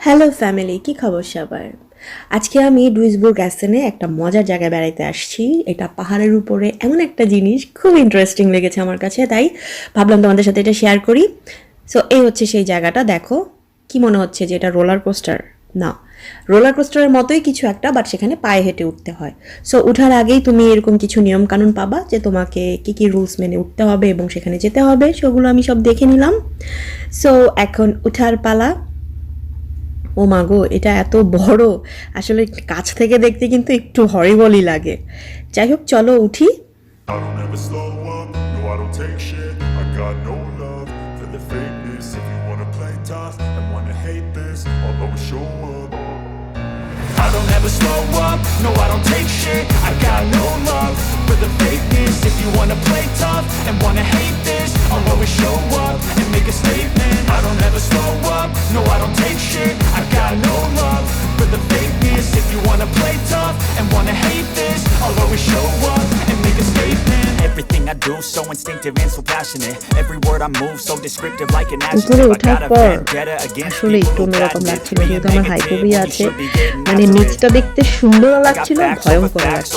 Hello family, কি খবর সবার? আজকে আমি ডুইসবুর্গ অ্যাসেনে একটা মজার জায়গায় বেড়াইতে আসছি। এটা পাহাড়ের উপরে এমন একটা জিনিস, খুব ইন্টারেস্টিং লেগেছে আমার কাছে, তাই ভাবলাম তোমাদের সাথে এটা শেয়ার করি। সো এই হচ্ছে সেই জায়গাটা, দেখো। কি মনে হচ্ছে যে এটা রোলার কোস্টার না রোলার কোস্টারের মতোই কিছু একটা বাট সেখানে পায়ে হেঁটে উঠতে হয়। সো উঠার আগেই তুমি এরকম কিছু নিয়ম কানুন পাবা যে তোমাকে কি কি রুলস মেনে উঠতে হবে এবং সেখানে যেতে হবে, সেগুলো আমি সব দেখে নিলাম। সো এখন উঠার পালা। ও মাগো এটা এত বড়। আসলে কাছ থেকে দেখতে কিন্তু একটু হরিবলই লাগে। যাই হোক, চলো উঠি। Make a statement. Don't ever slow up, no I don't take shit. I got no do so instinctive and so passionate Every word I move so descriptive like an adjective I ওঠার পর আসলে একটু অন্যরকম লাগছিল যেহেতু আমার you আছে should be getting মানে. নিচটা দেখতে সুন্দর লাগছিল ভয়ঙ্কর লাগছিল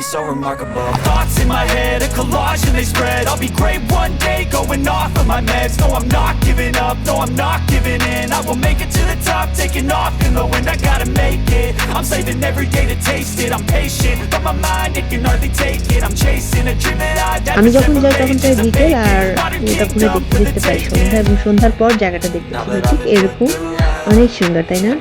be so remarkable Thoughts in my head, a collage and they spread I'll be great one day, going off of my meds No, I'm not giving up, no, I'm not giving in I will make it to the top, taking off in the wind I gotta make it, I'm saving every day to taste it I'm patient, but my mind, it can hardly take it I'm chasing a dream that had আমি যখন যাই তখন বিকেল আর kingdom দেখতে দেখতে পাই সন্ধ্যা এবং সন্ধ্যার পর জায়গাটা দেখতে ঠিক এরকম অনেক সুন্দর তাই না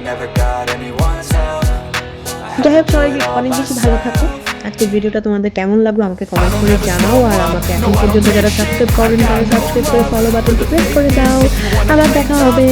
I যাই হোক সবাই অনেক বেশি ভালো থাকো আজকের ভিডিওটা তোমাদের কেমন লাগল আমাকে কমেন্ট করে জানাও, আর আমাকে এখন পর্যন্ত যারা সাবস্ক্রাইব করেন, তারা সাবস্ক্রাইব করে ফলো বাটনটি প্রেস করে দাও আবার দেখা হবে.